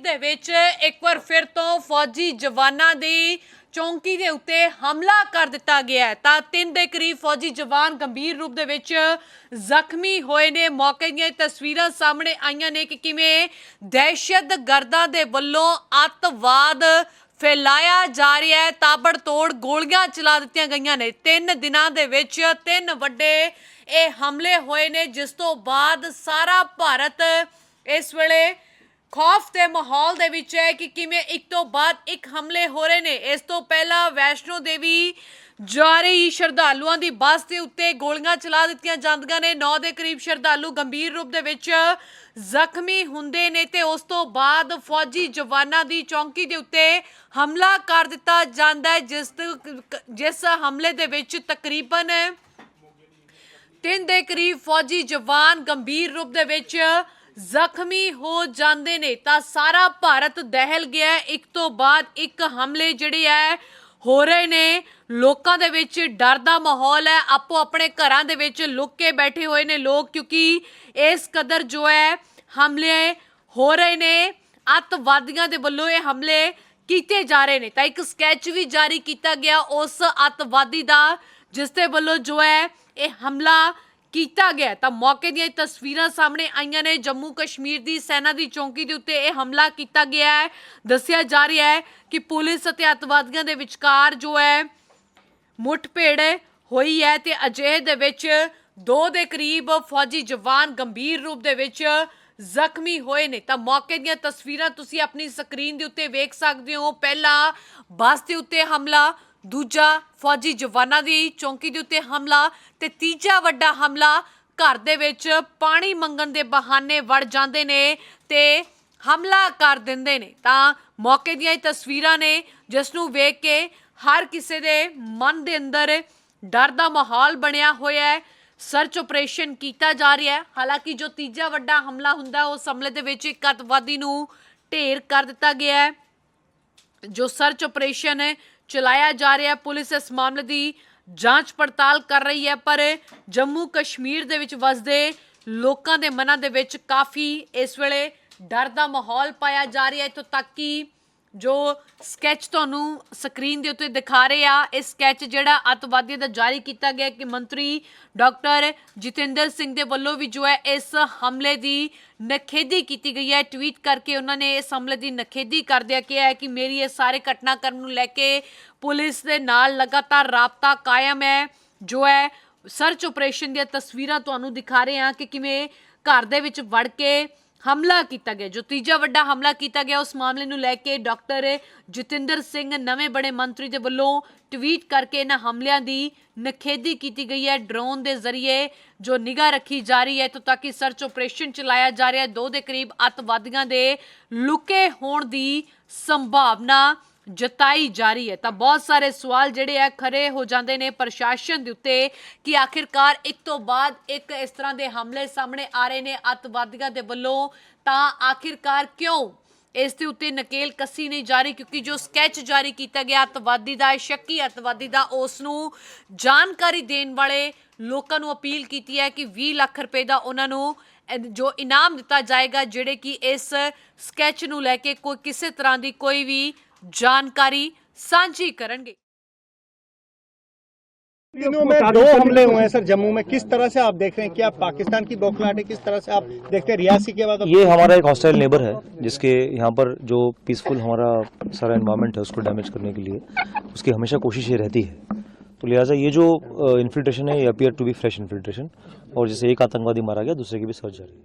ਦੇ ਵਿੱਚ ਇੱਕ ਵਾਰ ਫਿਰ ਤੋਂ ਫੌਜੀ ਜਵਾਨਾਂ ਦੀ ਚੌਂਕੀ ਦੇ ਉੱਤੇ ਹਮਲਾ ਕਰ ਦਿੱਤਾ ਗਿਆ ਹੈ। ਤਾਂ ਤਿੰਨ ਦੇ ਕਰੀਬ ਫੌਜੀ ਜਵਾਨ ਗੰਭੀਰ ਰੂਪ ਦੇ ਵਿੱਚ ਜ਼ਖਮੀ ਹੋਏ ਨੇ। ਮੌਕੇ ਦੀਆਂ ਤਸਵੀਰਾਂ ਸਾਹਮਣੇ ਆਈਆਂ ਨੇ ਕਿ ਕਿਵੇਂ ਦਹਿਸ਼ਤਗਰਦਾਂ ਦੇ ਵੱਲੋਂ ਅੱਤਵਾਦ ਫੈਲਾਇਆ ਜਾ ਰਿਹਾ ਹੈ। ਤਾਬੜਤੋੜ ਗੋਲੀਆਂ ਚਲਾ ਦਿੱਤੀਆਂ ਗਈਆਂ ਨੇ। ਤਿੰਨ ਦਿਨਾਂ ਦੇ ਵਿੱਚ ਤਿੰਨ ਵੱਡੇ ਇਹ ਹਮਲੇ ਹੋਏ ਨੇ। ਜਿਸ ਤੋਂ ਬਾਅਦ ਸਾਰਾ ਭਾਰਤ ਇਸ ਵੇਲੇ ਖੌਫ ਦੇ ਮਾਹੌਲ ਦੇ ਵਿੱਚ ਹੈ ਕਿ ਕਿਵੇਂ ਇੱਕ ਤੋਂ ਬਾਅਦ ਇੱਕ ਹਮਲੇ ਹੋ ਰਹੇ ਨੇ। ਇਸ ਤੋਂ ਪਹਿਲਾਂ ਵੈਸ਼ਨੋ ਦੇਵੀ ਜਾ ਰਹੀ ਸ਼ਰਧਾਲੂਆਂ ਦੀ ਬੱਸ ਦੇ ਉੱਤੇ ਗੋਲੀਆਂ ਚਲਾ ਦਿੱਤੀਆਂ ਜਾਂਦੀਆਂ ਨੇ। 9 ਦੇ ਕਰੀਬ ਸ਼ਰਧਾਲੂ ਗੰਭੀਰ ਰੂਪ ਦੇ ਵਿੱਚ ਜ਼ਖਮੀ ਹੁੰਦੇ ਨੇ ਤੇ ਉਸ ਤੋਂ ਬਾਅਦ ਫੌਜੀ ਜਵਾਨਾਂ ਦੀ ਚੌਂਕੀ ਦੇ ਉੱਤੇ ਹਮਲਾ ਕਰ ਦਿੱਤਾ ਜਾਂਦਾ ਹੈ, ਜਿਸ ਜਿਸ ਹਮਲੇ ਦੇ ਵਿੱਚ ਤਕਰੀਬਨ ਤਿੰਨ ਦੇ ਕਰੀਬ ਫੌਜੀ ਜਵਾਨ ਗੰਭੀਰ ਰੂਪ ਦੇ ਵਿੱਚ ਜ਼ਖਮੀ ਹੋ ਜਾਂਦੇ ਨੇ ਤਾਂ ਸਾਰਾ ਭਾਰਤ ਦਹਿਲ ਗਿਆ ਇੱਕ ਤੋਂ ਬਾਅਦ ਇੱਕ ਹਮਲੇ ਜਿਹੜੇ ਹੈ, ਹੋ ਰਹੇ ਨੇ। ਲੋਕਾਂ ਦੇ ਵਿੱਚ ਡਰ ਦਾ ਮਾਹੌਲ ਹੈ। ਆਪੋ ਆਪਣੇ ਘਰਾਂ ਦੇ ਵਿੱਚ ਲੁੱਕ ਕੇ ਬੈਠੇ ਹੋਏ ਨੇ ਲੋਕ ਕਿਉਂਕਿ ਇਸ ਕਦਰ ਜੋ ਹੈ, ਹਮਲੇ ਹੋ ਰਹੇ ਨੇ। ਅੱਤਵਾਦੀਆਂ ਦੇ ਵੱਲੋਂ ਇਹ ਹਮਲੇ ਕੀਤੇ ਜਾ ਰਹੇ ਨੇ। ਤਾਂ ਇੱਕ ਸਕੈਚ ਵੀ ਜਾਰੀ ਕੀਤਾ ਗਿਆ। ਉਸ ਅੱਤਵਾਦੀ ਦਾ, ਜਿਸ ਦੇ ਵੱਲੋਂ ਜੋ ਹੈ, ਇਹ ਹਮਲਾ ਕੀਤਾ ਗਿਆ ਤਾਂ ਮੌਕੇ ਦੀਆਂ ਤਸਵੀਰਾਂ ਸਾਹਮਣੇ ਆਈਆਂ ਨੇ। ਜੰਮੂ ਕਸ਼ਮੀਰ ਦੀ ਸੈਨਾ ਦੀ ਚੌਂਕੀ ਦੇ ਉੱਤੇ ਇਹ ਹਮਲਾ ਕੀਤਾ ਗਿਆ ਹੈ। ਦੱਸਿਆ ਜਾ ਰਿਹਾ ਹੈ ਕਿ ਪੁਲਿਸ ਅਤੇ ਅੱਤਵਾਦੀਆਂ ਦੇ ਵਿਚਕਾਰ ਜੋ ਹੈ, ਮੁੱਠਭੇੜ ਹੋਈ ਹੈ ਤੇ ਅਜਿਹੇ ਦੇ ਵਿੱਚ ਦੋ ਦੇ ਕਰੀਬ ਫੌਜੀ ਜਵਾਨ ਗੰਭੀਰ ਰੂਪ ਦੇ ਵਿੱਚ ਜ਼ਖਮੀ ਹੋਏ ਨੇ। ਤਾਂ ਮੌਕੇ ਦੀਆਂ ਤਸਵੀਰਾਂ ਤੁਸੀਂ ਆਪਣੀ ਸਕਰੀਨ ਦੇ ਉੱਤੇ ਵੇਖ ਸਕਦੇ ਹੋ। ਪਹਿਲਾ ਬੱਸ ਦੇ ਉੱਤੇ ਹਮਲਾ ਦੂਜਾ ਫੌਜੀ ਜਵਾਨਾਂ ਦੀ ਚੌਂਕੀ ਦੇ ਉੱਤੇ ਹਮਲਾ ਤੇ ਤੀਜਾ ਵੱਡਾ ਹਮਲਾ। ਘਰ ਦੇ ਵਿੱਚ ਪਾਣੀ ਮੰਗਣ ਦੇ ਬਹਾਨੇ ਵੜ ਜਾਂਦੇ ਨੇ ਤੇ ਹਮਲਾ ਕਰ ਦਿੰਦੇ ਨੇ। ਤਾਂ ਮੌਕੇ ਦੀਆਂ ਇਹ ਤਸਵੀਰਾਂ ਨੇ, ਜਿਸ ਨੂੰ ਵੇਖ ਕੇ ਹਰ ਕਿਸੇ ਦੇ ਮਨ ਦੇ ਅੰਦਰ ਡਰ ਦਾ ਮਾਹੌਲ ਬਣਿਆ ਹੋਇਆ ਹੈ। ਸਰਚ ਆਪਰੇਸ਼ਨ ਕੀਤਾ ਜਾ ਰਿਹਾ ਹੈ। ਹਾਲਾਂਕਿ ਜੋ ਤੀਜਾ ਵੱਡਾ ਹਮਲਾ ਹੁੰਦਾ, ਉਸ ਹਮਲੇ ਦੇ ਵਿੱਚ ਇੱਕ ਅੱਤਵਾਦੀ ਨੂੰ ਢੇਰ ਕਰ ਦਿੱਤਾ ਗਿਆ ਹੈ। ਜੋ ਸਰਚ ਆਪਰੇਸ਼ਨ ਚਲਾਇਆ ਜਾ ਰਿਹਾ ਪੁਲਿਸ ਇਸ ਮਾਮਲੇ ਦੀ ਜਾਂਚ ਪੜਤਾਲ ਕਰ ਰਹੀ ਹੈ, ਪਰ ਜੰਮੂ ਕਸ਼ਮੀਰ ਦੇ ਵਿੱਚ ਵਸਦੇ ਲੋਕਾਂ ਦੇ ਮਨਾਂ ਦੇ ਵਿੱਚ ਕਾਫੀ ਇਸ ਵੇਲੇ ਡਰ ਦਾ ਮਾਹੌਲ ਪਾਇਆ ਜਾ ਰਿਹਾ ਹੈ। ਇੱਥੋਂ ਤੱਕ ਕਿ ਜੋ ਸਕੈਚ ਤੁਹਾਨੂੰ ਸਕਰੀਨ ਦੇ ਉੱਤੇ ਦਿਖਾ ਰਹੇ ਆ, ਇਹ ਸਕੈਚ ਜਿਹੜਾ ਅੱਤਵਾਦੀਆਂ ਦਾ ਜਾਰੀ ਕੀਤਾ ਗਿਆ ਕਿ ਮੰਤਰੀ ਡਾਕਟਰ ਜਤਿੰਦਰ ਸਿੰਘ ਦੇ ਵੱਲੋਂ ਵੀ ਜੋ ਹੈ ਇਸ ਹਮਲੇ ਦੀ ਨਖੇਦੀ ਕੀਤੀ ਗਈ ਹੈ। ਟਵੀਟ ਕਰਕੇ ਉਹਨਾਂ ਨੇ ਇਸ ਹਮਲੇ ਦੀ ਨਖੇਦੀ ਕਰਦਿਆਂ ਕਿਹਾ ਹੈ ਕਿ ਮੇਰੀ ਇਹ ਸਾਰੇ ਘਟਨਾਕ੍ਰਮ ਨੂੰ ਲੈ ਕੇ ਪੁਲਿਸ ਦੇ ਨਾਲ ਲਗਾਤਾਰ ਰਾਬਤਾ ਕਾਇਮ ਹੈ। ਜੋ ਹੈ ਸਰਚ ਆਪਰੇਸ਼ਨ ਦੀਆਂ ਤਸਵੀਰਾਂ ਤੁਹਾਨੂੰ ਦਿਖਾ ਰਹੇ ਹਾਂ ਕਿ ਕਿਵੇਂ ਘਰ ਦੇ ਵਿੱਚ ਵੜ ਕੇ ਹਮਲਾ ਕੀਤਾ ਗਿਆ, ਜੋ ਤੀਜਾ ਵੱਡਾ ਹਮਲਾ ਕੀਤਾ ਗਿਆ, ਉਸ ਮਾਮਲੇ ਨੂੰ ਲੈ ਕੇ ਡਾਕਟਰ ਜਤਿੰਦਰ ਸਿੰਘ ਨਵੇਂ ਬੜੇ ਮੰਤਰੀ ਦੇ ਵੱਲੋਂ ਟਵੀਟ ਕਰਕੇ ਇਹਨਾਂ ਹਮਲਿਆਂ ਦੀ ਨਖੇਦੀ ਕੀਤੀ ਗਈ ਹੈ। ਡਰੋਨ ਦੇ ਜ਼ਰੀਏ ਜੋ ਨਿਗਾਹ ਰੱਖੀ ਜਾ ਰਹੀ ਹੈ ਤੋਂ ਤੱਕ ਕਿ ਸਰਚ ਆਪਰੇਸ਼ਨ ਚਲਾਇਆ ਜਾ ਰਿਹਾ ਹੈ, ਦੋ ਦੇ ਕਰੀਬ ਅੱਤਵਾਦੀਆਂ ਦੇ ਲੁਕੇ ਹੋਣ ਦੀ ਸੰਭਾਵਨਾ ਜਤਾਈ ਜਾ ਰਹੀ ਹੈ। ਤਾਂ ਬਹੁਤ ਸਾਰੇ ਸਵਾਲ ਜਿਹੜੇ ਆ ਖਰੇ ਹੋ ਜਾਂਦੇ ਨੇ ਪ੍ਰਸ਼ਾਸਨ ਦੇ ਉੱਤੇ ਕਿ ਆਖਿਰਕਾਰ ਇੱਕ ਤੋਂ ਬਾਅਦ ਇੱਕ ਇਸ ਤਰ੍ਹਾਂ ਦੇ ਹਮਲੇ ਸਾਹਮਣੇ ਆ ਰਹੇ ਨੇ ਅੱਤਵਾਦੀਆਂ ਦੇ ਵੱਲੋਂ। ਤਾਂ ਆਖਿਰਕਾਰ ਕਿਉਂ ਇਸ ਦੇ ਉੱਤੇ ਨਕੇਲ ਕੱਸੀ ਨਹੀਂ ਜਾ ਰਹੀ? ਕਿਉਂਕਿ ਜੋ ਸਕੈਚ ਜਾਰੀ ਕੀਤਾ ਗਿਆ ਅੱਤਵਾਦੀ ਦਾ, ਸ਼ੱਕੀ ਅੱਤਵਾਦੀ ਦਾ, ਉਸ ਨੂੰ ਜਾਣਕਾਰੀ ਦੇਣ ਵਾਲੇ ਲੋਕਾਂ ਨੂੰ ਅਪੀਲ ਕੀਤੀ ਹੈ ਕਿ 20 ਲੱਖ ਰੁਪਏ ਦਾ ਉਹਨਾਂ ਨੂੰ ਜੋ ਇਨਾਮ ਦਿੱਤਾ ਜਾਏਗਾ, ਜਿਹੜੇ ਕਿ ਇਸ ਸਕੈਚ ਨੂੰ ਲੈ ਕੇ ਕੋਈ ਕਿਸੇ ਤਰ੍ਹਾਂ ਦੀ ਕੋਈ ਵੀ ਜਾਣਕਾਰੀ ਸਾਂਝੀ ਕਰਨਗੇ दिनों में दो हमले हुए हैं सर जम्मू में किस तरह से आप देख रहे हैं क्या पाकिस्तान की बौखलाहट है किस तरह से आप देखते हैं रियासी के बाद अब- ये हमारा एक हॉस्टाइल नेबर है जिसके यहाँ पर जो पीसफुल हमारा सारा एनवायरनमेंट है उसको डैमेज करने के लिए उसकी हमेशा कोशिश ये रहती है तो लिहाजा ये जो इन्फिल्ट्रेशन है ये appear to be fresh infiltration और जैसे एक आतंकवादी मारा गया दूसरे की भी सर्च जारी है